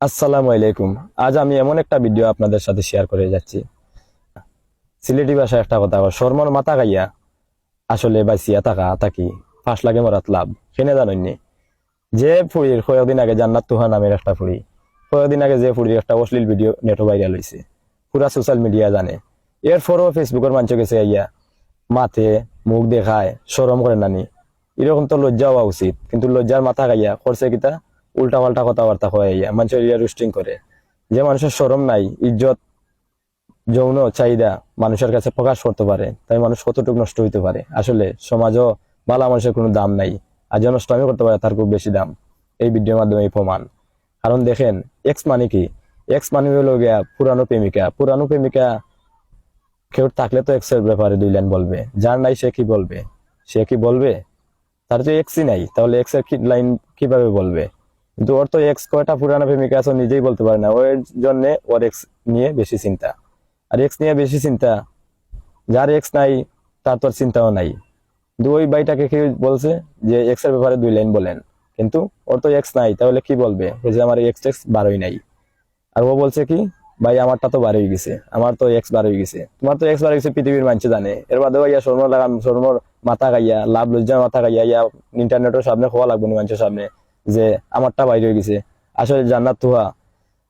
আসসালামু আলাইকুম। আজ আমি এমন একটা ভিডিও আপনাদের সাথে শেয়ার করে যাচ্ছি। সিলেটি ভাষায় একটা কথা শর্মর মাথা গাইয়া আসলে বাইসিয়া থাকা থাকি ফাঁস লাগে মরাত লাভ। সেনে জানেননি যে ফুড়ির কয়েকদিন আগে জান্নাত তুহা নামের একটা ফুড়ি। কয়েকদিন আগে যে ফুড়ির একটা অশ্লীল ভিডিও নেটও ভাইরাল হয়েছে পুরা সোশ্যাল মিডিয়া জানে। এরপরও ফেসবুকের মানুষ গেছে আইয়া মাথে মুখ দেখায় সরম করে নানি। এরকম তো লজ্জা হওয়া উচিত। কিন্তু লজ্জার মাথা গাইয়া করছে কিতা উল্টা পাল্টা কথাবার্তা কয়ে ইয়া মানুষের ইয়া রুস্টিং করে। যে মানুষের সরম নাই, ইজ্জত, যৌন চাহিদা মানুষের কাছে প্রকাশ করতে পারে, তাই মানুষ কতটুকু নষ্ট হইতে পারে? আসলে সমাজও ভালো মানুষের কোনো দাম নাই, আর যে নষ্ট আমি করতে পারে তার খুব বেশি দাম। এই ভিডিওর মাধ্যমে এই প্রমাণ। কারণ দেখেন এক্স মানে কি? এক্স মানে হলো গিয়া পুরানো প্রেমিকা। পুরানো প্রেমিকা কেউ থাকলে তো এক্সের ব্যাপারে দুই লাইন বলবে। যার নাই সে কি বলবে? সে কি বলবে? তার তো এক্সই নাই। তাহলে এক্সের কি লাইন কীভাবে বলবে? কিন্তু ওর তো এক্স কয়টা পুরানো প্রেমিকা আছে নিজেই বলতে পারে না। ওর জন্য ওর এক্স নিয়ে বেশি চিন্তা। আর এক্স নিয়ে বেশি চিন্তা, যার এক্স নাই, তার তো চিন্তাও নাই। কিন্তু ওই বাইটাকে কেউ বলছে যে এক্সের ব্যাপারে দুই লাইন বলেন। কিন্তু ওর তো এক্স নাই, তাহলে কি বলবে? যে আমার এক্স এক্স বারোই নাই। আর ও বলছে কি, ভাই, আমারটা তো বারোই গেছে। আমার তো এক্স বারোই গেছে। তোমার তো এক্স বারো গেছে পৃথিবীর মানুষ জানে। এর বাদে ভাইয়া শর্ম লাগাম, শর্মর মাথা গাইয়া, লাভ লজ্জার মাথা গাইয়া, ইয়া ইন্টারনেটের সামনে, খোয়া লাগবে মানুষের সামনে। যে আমারটা বাইরে গেছে। আসলে জান্নাত তুহা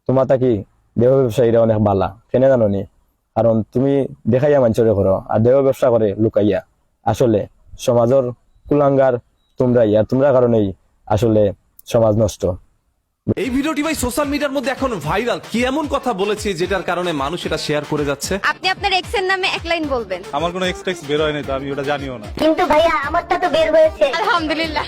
তোমার তা কি? দেহ ব্যবসায়ীরা অনেক বালা, কেন জানো নি? কারণ তুমি দেখাইয়া মানুষের করো আর দেহ ব্যবসা করে লুকাইয়া। আসলে সমাজের কুলাঙ্গার তোমরা ইয়া তোমরা কারণেই আসলে সমাজ নষ্ট। ভিডিওটি ভাই সোশ্যাল মিডিয়ার মধ্যে এখন ভাইরাল। কি এমন কথা বলেছি যেটার কারণে মানুষ এটা শেয়ার করে যাচ্ছে? আপনি আপনার এক্সের নামে এক লাইন বলবেন। আমার কোনো এক্সটেক্স বের হয়নি তো আমি ওটা জানিও না। কিন্তু ভাইয়া আমারটা তো বের হয়েছে। আলহামদুলিল্লাহ।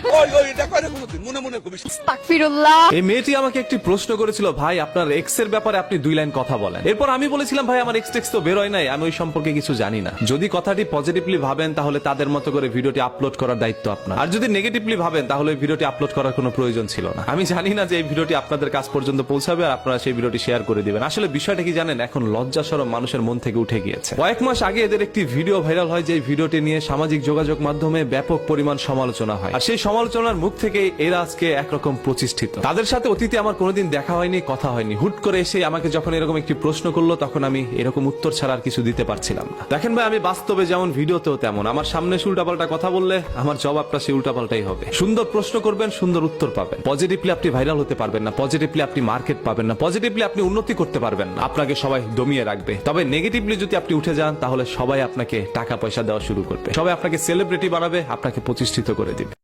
মনে মনে কবি। আস্তাগফিরুল্লাহ। এই মেয়েটি আমাকে একটি প্রশ্ন করেছিল ভাই আপনার এক্সের ব্যাপারে আপনি দুই লাইন কথা বলেন। এরপর আমি বলেছিলাম ভাই আমার এক্স টেক্স তো বেরোয় নাই আমি ওই সম্পর্কে কিছু জানি না। যদি কথাটি পজিটিভলি ভাবেন তাহলে তাদের মতো করে ভিডিওটি আপলোড করার দায়িত্ব আপনার। আর যদি নেগেটিভলি ভাবেন তাহলে ওই ভিডিওটি আপলোড করার কোনো প্রয়োজন ছিল না। আমি জানি না যে এই ভিডিওটি আপনাদের কাছ পর্যন্ত পৌঁছাবে আর আপনারা সেই ভিডিওটি শেয়ার করে দিবেন। আসলে বিষয়টা কি জানেন? এখন লজ্জা সরম মানুষের মন থেকে উঠে গিয়েছে। কয়েক মাস আগে এদের একটি ভিডিও ভাইরাল হয় যে ভিডিওটি নিয়ে সামাজিক যোগাযোগ মাধ্যমে ব্যাপক পরিমাণ সমালোচনা হয়। আর সেই সমালোচনার মুখ থেকে এরা আজকে একরকম প্রতিষ্ঠিত। তাদের সাথে অতীতে আমার কোনোদিন দেখা হয়নি, কথা হয়নি। হুট করে এসে আমাকে যখন এরকম একটি প্রশ্ন করল, তখন আমি এরকম উত্তর ছাড়া আর কিছু দিতে পারছিলাম না। দেখেন ভাই, আমি বাস্তবে যেমন ভিডিওতেও তেমন। আমার সামনে সে উল্টাপাল্টা কথা বললে আমার জবাবটা সেই উল্টাপাল্টাই হবে। সুন্দর প্রশ্ন করবেন, সুন্দর উত্তর পাবেন। পজিটিভলি আপনি ভাইরাল হতে পারবেন না। পজিটিভলি আপনি মার্কেট পাবেন না পজিটিভলি আপনি উন্নতি করতে পারবেন আপনাকে সবাই দমিয়ে রাখবে। তবে নেগেটিভলি যদি আপনি উঠে যান, তাহলে সবাই আপনাকে টাকা পয়সা দেওয়া শুরু করবে। সবাই আপনাকে সেলিব্রিটি বানাবে, আপনাকে প্রতিষ্ঠিত করে দিবে।